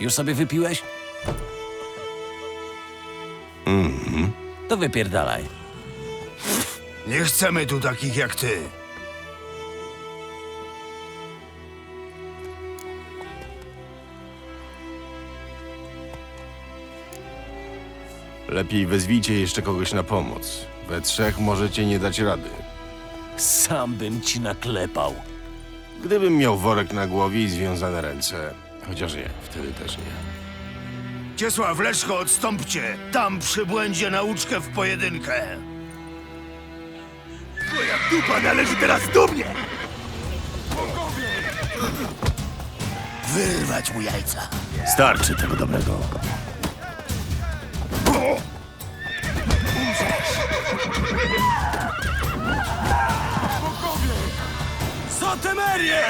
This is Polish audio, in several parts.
Już sobie wypiłeś? Mhm. To wypierdalaj. Nie chcemy tu takich jak ty. Lepiej wezwijcie jeszcze kogoś na pomoc. We trzech możecie nie dać rady. Sam bym ci naklepał. Gdybym miał worek na głowie i związane ręce. Chociaż nie, wtedy też nie. Ciesław, Leszko, odstąpcie. Tam przybłędzie nauczkę w pojedynkę. Twoja dupa należy teraz do mnie! Wyrwać mu jajca. Starczy tego dobrego. Sotemerie!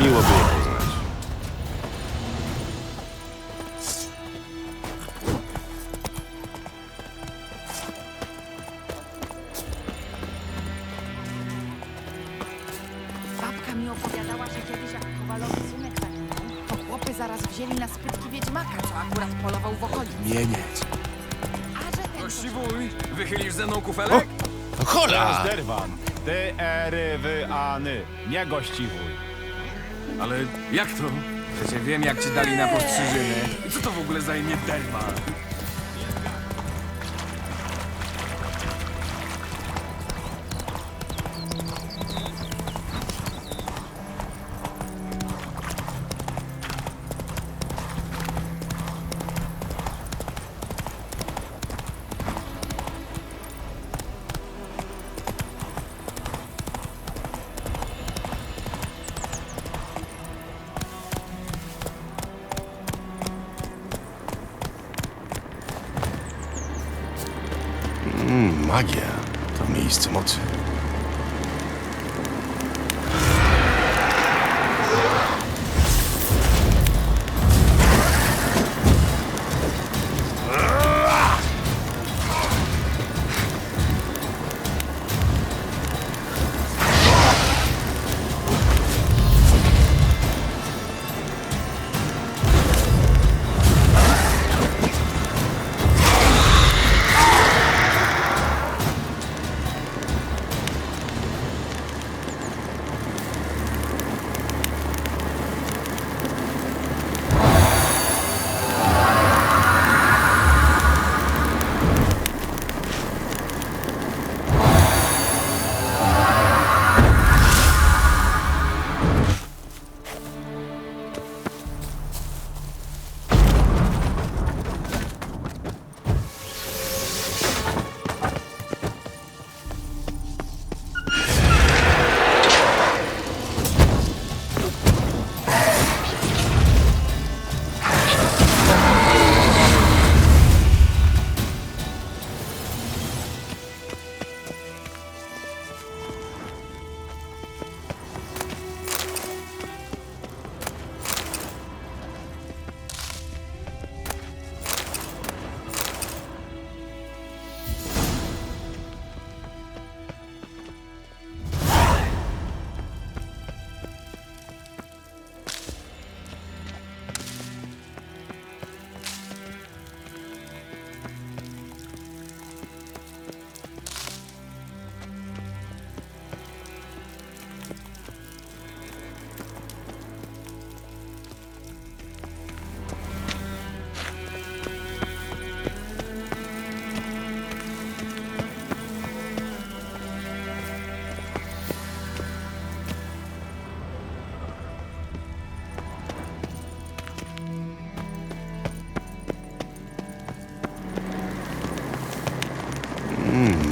Miło było poznać. Babka mi opowiadała, że kiedyś jak Kowalowi sunek zaginął, to chłopy zaraz wzięli na spytki wiedźmaka, co akurat polował w okolicy. Mieniec. A że ten Gościwuj, wychylisz ze mną kufelek? Hola! Derwan. Ty, ery, wy, any. Nie gościwuj. Ale jak to? Przecież wiem, jak ci dali na postrzyżyny. I co to w ogóle za imię Derman? Magia to miejsce mocy.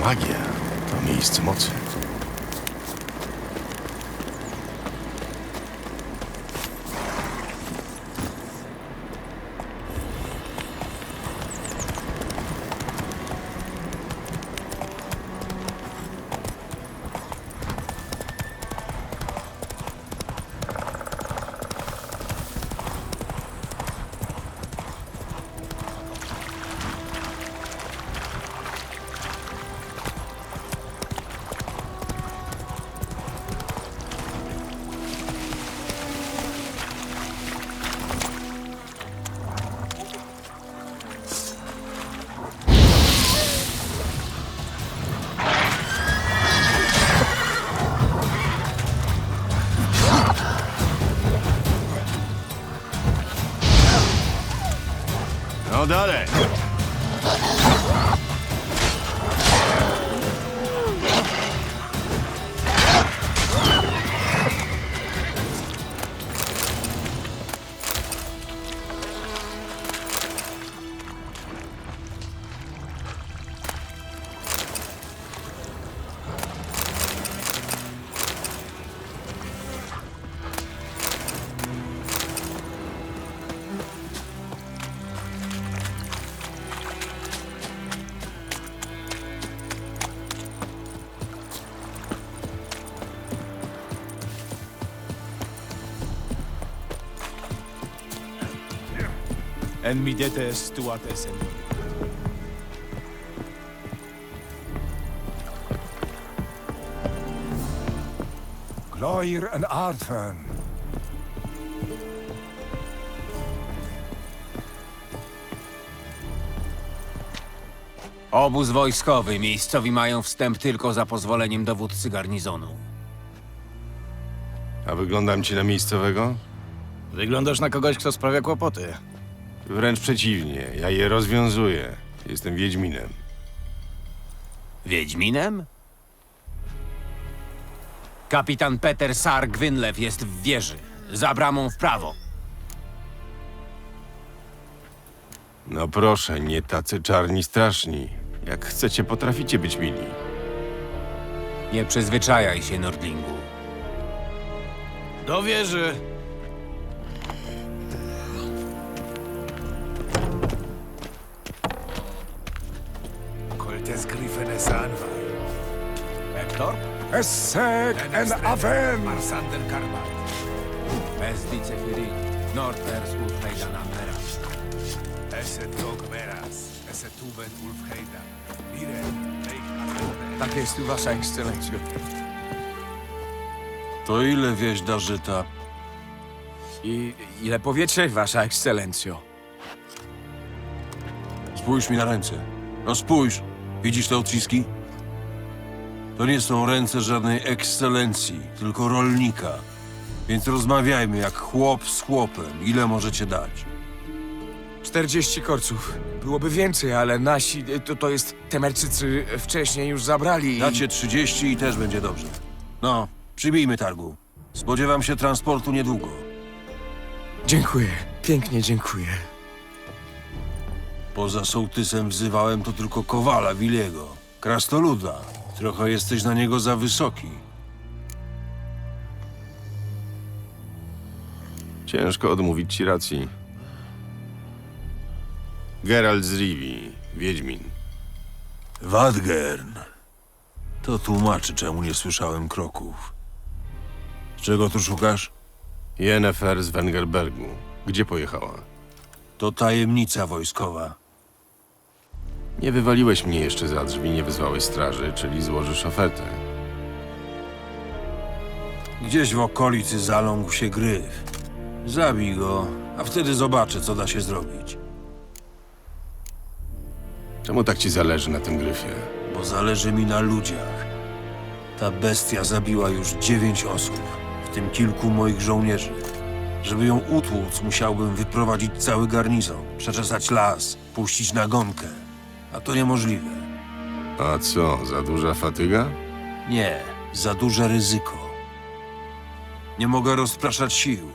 Magia to miejsce mocy. En mi dete stuat esen. Gloir en Aardfern. Obóz wojskowy. Miejscowi mają wstęp tylko za pozwoleniem dowódcy garnizonu. A wyglądam ci na miejscowego? Wyglądasz na kogoś, kto sprawia kłopoty. Wręcz przeciwnie, ja je rozwiązuję. Jestem Wiedźminem. Wiedźminem? Kapitan Peter Sar Gwynlew jest w wieży. Za bramą w prawo. No proszę, nie tacy czarni straszni. Jak chcecie, potraficie być mili. Nie przyzwyczajaj się, Nordlingu. Do wieży! Hector? Essek en Aven. Marsander Karmal. Bez Dicefiri. Norders Ulfheidan Amberas. Eset Tok Meras. Eset Tuben Ulfheida. Mire. Tak jest, wasza ekscelencjo. To ile wieś da żyta? I ile powiecie, wasza ekscelencjo? Spójrz mi na ręce. No spójrz. Widzisz te odciski? To nie są ręce żadnej ekscelencji, tylko rolnika. Więc rozmawiajmy jak chłop z chłopem. Ile możecie dać? 40 korców. Byłoby więcej, ale nasi, to, to jest, Temerczycy wcześniej już zabrali i... Dacie 30 i też będzie dobrze. No, przybijmy targu. Spodziewam się transportu niedługo. Dziękuję, pięknie dziękuję. Poza sołtysem wzywałem to tylko Kowala Wiliego. Krastoluda. Trochę jesteś na niego za wysoki. Ciężko odmówić ci racji. Geralt z Rivi, Wiedźmin. Wadgern. To tłumaczy, czemu nie słyszałem kroków. Czego tu szukasz? Yennefer z Wengerbergu. Gdzie pojechała? To tajemnica wojskowa. Nie wywaliłeś mnie jeszcze za drzwi, nie wezwałeś straży, czyli złożysz ofertę. Gdzieś w okolicy zaląkł się gryf. Zabij go, a wtedy zobaczę, co da się zrobić. Czemu tak ci zależy na tym gryfie? Bo zależy mi na ludziach. Ta bestia zabiła już dziewięć osób, w tym kilku moich żołnierzy. Żeby ją utłuc, musiałbym wyprowadzić cały garnizon, przeczesać las, puścić nagonkę. A to niemożliwe. A co, za duża fatyga? Nie, za duże ryzyko. Nie mogę rozpraszać sił.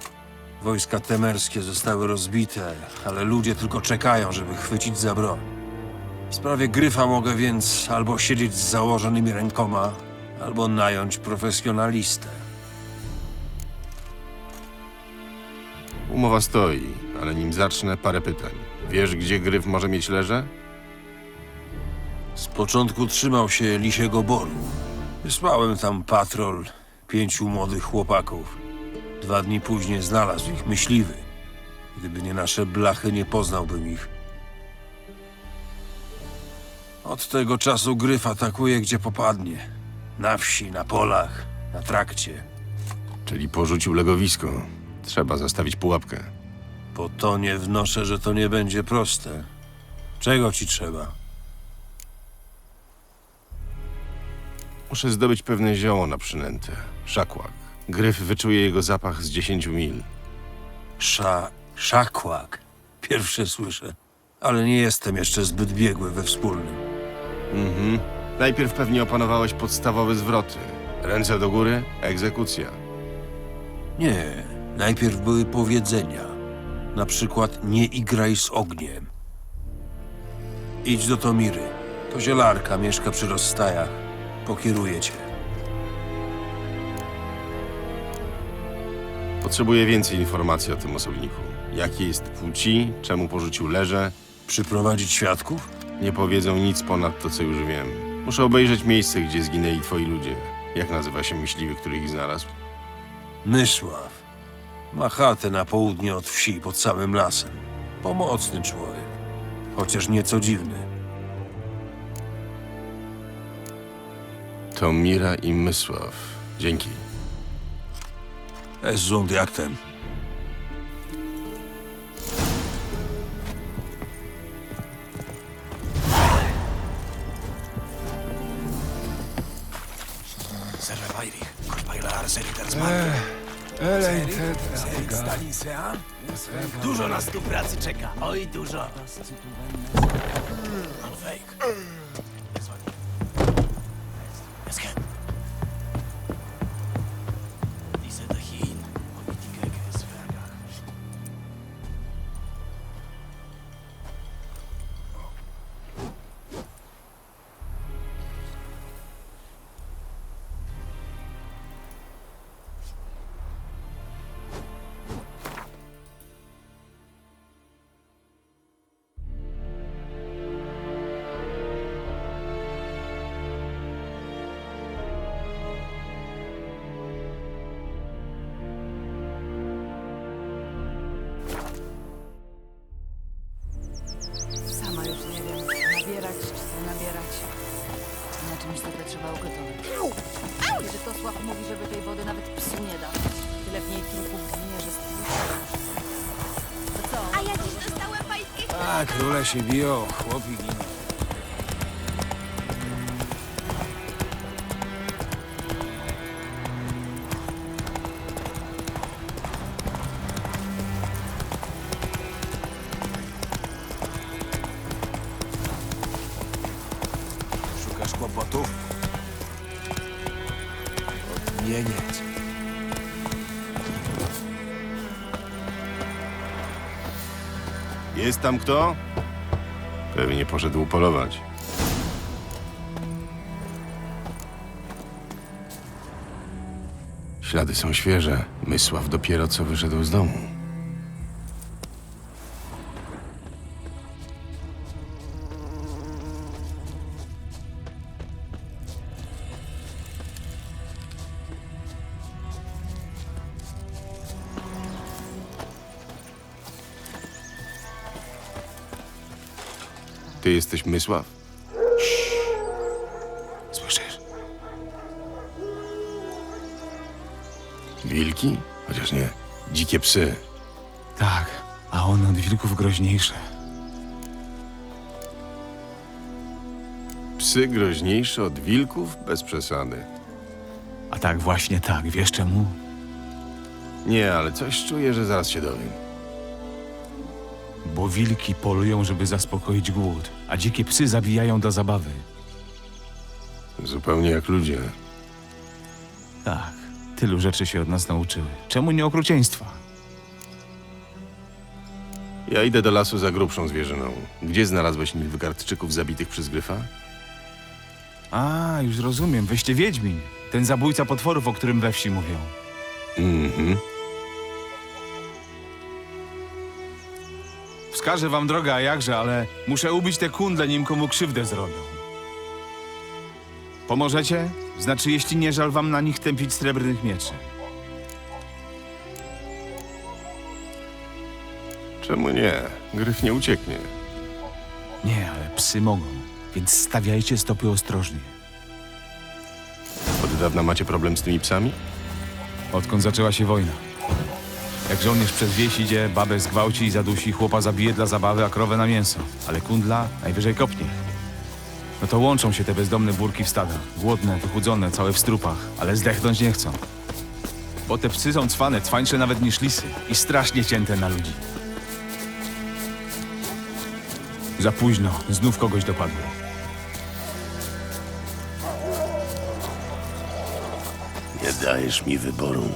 Wojska temerskie zostały rozbite, ale ludzie tylko czekają, żeby chwycić za broń. W sprawie gryfa mogę więc albo siedzieć z założonymi rękoma, albo nająć profesjonalistę. Umowa stoi, ale nim zacznę, parę pytań. Wiesz, gdzie gryf może mieć leże? Z początku trzymał się Lisiego Boru. Wysłałem tam patrol pięciu młodych chłopaków. Dwa dni później znalazł ich myśliwy. Gdyby nie nasze blachy, nie poznałbym ich. Od tego czasu gryf atakuje, gdzie popadnie. Na wsi, na polach, na trakcie. Czyli porzucił legowisko. Trzeba zastawić pułapkę. Po to nie wnoszę, że to nie będzie proste. Czego ci trzeba? Muszę zdobyć pewne zioło na przynętę. Szakłak. Gryf wyczuje jego zapach z 10 mil. Sza... szakłak. Pierwsze słyszę. ale nie jestem jeszcze zbyt biegły we wspólnym. Mhm. Najpierw pewnie opanowałeś podstawowe zwroty. Ręce do góry, egzekucja. Nie, najpierw były powiedzenia. Na przykład nie igraj z ogniem. Idź do Tomiry. To zielarka mieszka przy rozstajach. Pokieruje cię. Potrzebuję więcej informacji o tym osobniku. Jaki jest płci, czemu porzucił leże. Przyprowadzić świadków? Nie powiedzą nic ponad to, co już wiem. Muszę obejrzeć miejsce, gdzie zginęli twoi ludzie. Jak nazywa się myśliwy, który ich znalazł? Mysław. Ma chatę na południe od wsi, pod samym lasem. Pomocny człowiek. Chociaż nieco dziwny. To Mira i Mysław. Dzięki. Es sunt jaktem. Dużo nas tu pracy czeka. Oj, dużo. Wody nawet psu nie da. Tyle w niej trupów ginie, że. To co? A ja dziś dostałem pańskie A, króle się biją, chłopi giną. Tam kto? Pewnie poszedł polować. Ślady są świeże. Mysław dopiero co wyszedł z domu. Jesteś Mysław? Słyszysz? Wilki? Chociaż nie. Dzikie psy. Tak, a on od wilków groźniejsze. Psy groźniejsze od wilków? Bez przesady. A tak, właśnie tak. Wiesz czemu? Nie, ale coś czuję, że zaraz się dowiem. Bo wilki polują, żeby zaspokoić głód, a dzikie psy zabijają dla zabawy. Zupełnie jak ludzie. Tak, tylu rzeczy się od nas nauczyły. Czemu nie okrucieństwa? Ja idę do lasu za grubszą zwierzyną. Gdzie znalazłeś nilwgardczyków zabitych przez gryfa? A, już rozumiem. Weźcie Wiedźmin. Ten zabójca potworów, o którym we wsi mówią. Mhm. Wskażę wam drogę, a jakże, ale muszę ubić te kundle, nim komu krzywdę zrobią. Pomożecie? Znaczy, jeśli nie żal wam na nich tępić srebrnych mieczy. Czemu nie? Gryf nie ucieknie. Nie, ale psy mogą, więc stawiajcie stopy ostrożnie. Od dawna macie problem z tymi psami? Odkąd zaczęła się wojna. Jak żołnierz przez wieś idzie, babę zgwałci i zadusi, chłopa zabije dla zabawy, a krowę na mięso. Ale kundla najwyżej kopnie. No to łączą się te bezdomne burki w stada. Głodne, wychudzone, całe w strupach, ale zdechnąć nie chcą. Bo te psy są cwane, cwańsze nawet niż lisy i strasznie cięte na ludzi. Za późno. Znów kogoś dopadło. Nie dajesz mi wyboru.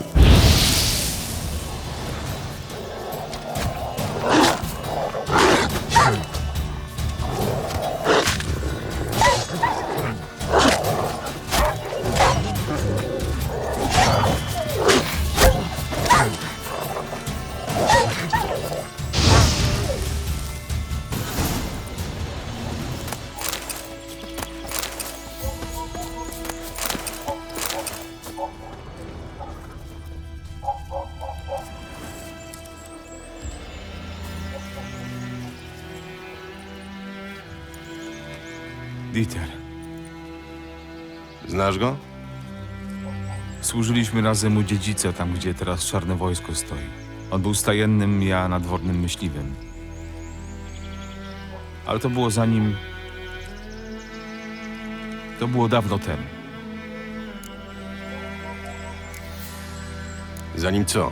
Dieter. Znasz go? Służyliśmy razem u dziedzica, tam gdzie teraz czarne wojsko stoi. On był stajennym, ja nadwornym myśliwym. Ale to było zanim... To było dawno temu. Zanim co?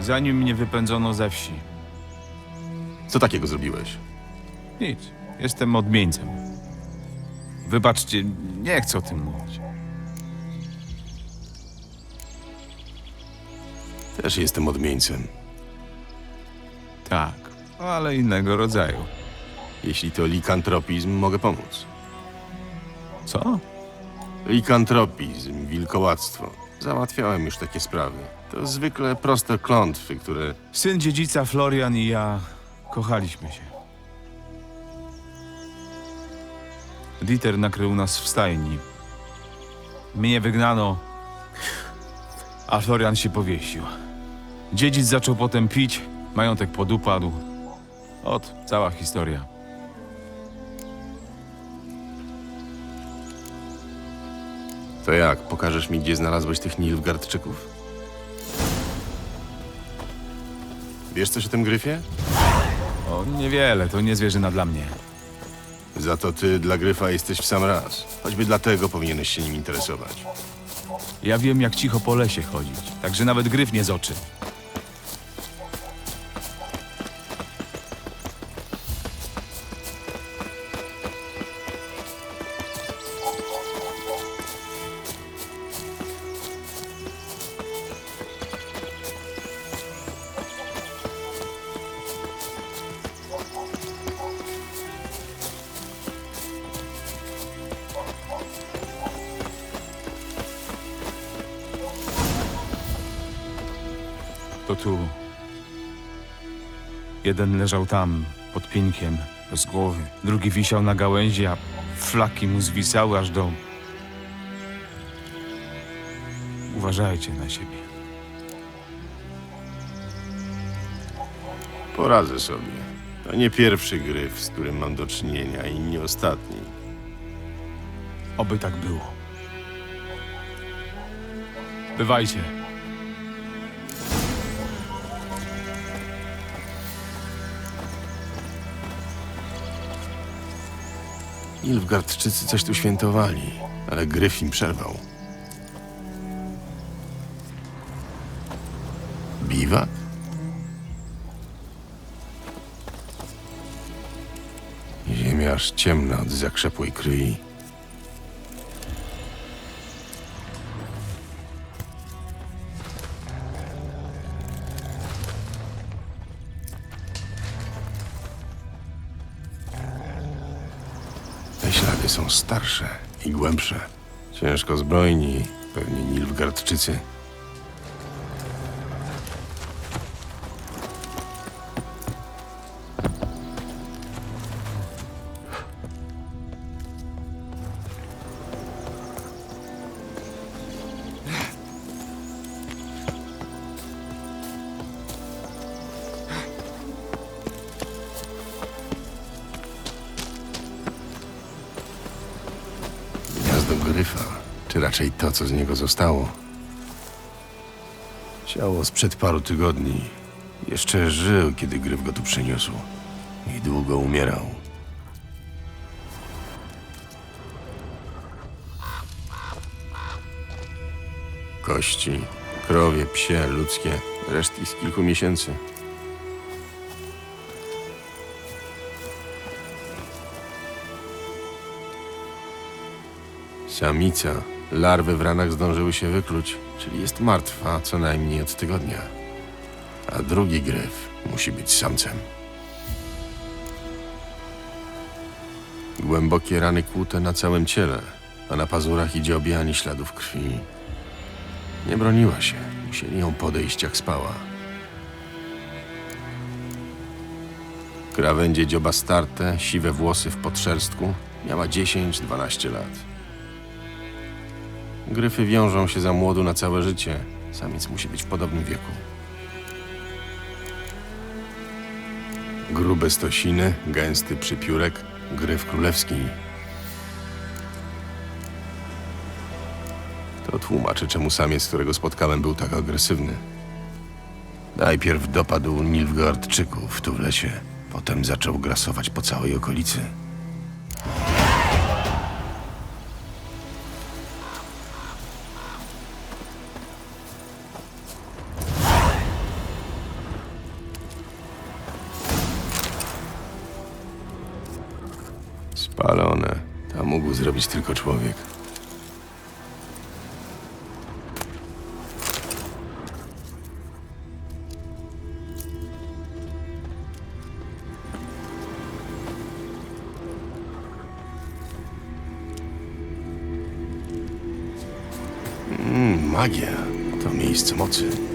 Zanim mnie wypędzono ze wsi. Co takiego zrobiłeś? Nic. Jestem odmieńcem. Wybaczcie, nie chcę o tym mówić. Też jestem odmieńcem. Tak, ale innego rodzaju. Jeśli to likantropizm, mogę pomóc. Co? Likantropizm, wilkołactwo. Załatwiałem już takie sprawy. To zwykle proste klątwy, które Syn dziedzica Florian i ja kochaliśmy się. Dieter nakrył nas w stajni. Mnie wygnano, a Florian się powiesił. Dziedzic zaczął potem pić, majątek podupadł. Ot, cała historia. To jak? Pokażesz mi, gdzie znalazłeś tych Nilfgaardczyków? Wiesz coś o tym gryfie? O, niewiele, to nie zwierzyna dla mnie. Za to ty dla gryfa jesteś w sam raz. Choćby dlatego powinieneś się nim interesować. Ja wiem, jak cicho po lesie chodzić, także nawet gryf nie z oczy. To tu. Jeden leżał tam, pod pinkiem, bez głowy. Drugi wisiał na gałęzi, a flaki mu zwisały aż do... Uważajcie na siebie. Poradzę sobie. To nie pierwszy gryf, z którym mam do czynienia i nie ostatni. Oby tak było. Bywajcie. Nilfgaardczycy coś tu świętowali, ale gryf im przerwał. Biwak? Ziemia aż ciemna od zakrzepłej kryi. Głębsze. Ciężko zbrojni, pewnie Nilfgaardczycy. raczej to, co z niego zostało. Ciało sprzed paru tygodni. Jeszcze żył, kiedy Gryf go tu przyniósł. I długo umierał. Kości, krowie, psie, ludzkie, resztki z kilku miesięcy. Samica Larwy w ranach zdążyły się wykluć, czyli jest martwa co najmniej od tygodnia. A drugi gryf musi być samcem. Głębokie rany kłute na całym ciele, a na pazurach idzie objanie śladów krwi. Nie broniła się. Musieli ją podejść jak spała. Krawędzie dzioba starte, siwe włosy w podszerstku. Miała 10-12 lat. Gryfy wiążą się za młodu na całe życie. Samiec musi być w podobnym wieku. Grube stosiny, gęsty przypiórek, gryf królewski. To tłumaczy, czemu samiec, którego spotkałem, był tak agresywny. Najpierw dopadł Nilfgaardczyków tu w lesie, potem zaczął grasować po całej okolicy. Spalone. To mógł zrobić tylko człowiek. Mm, magia to miejsce mocy.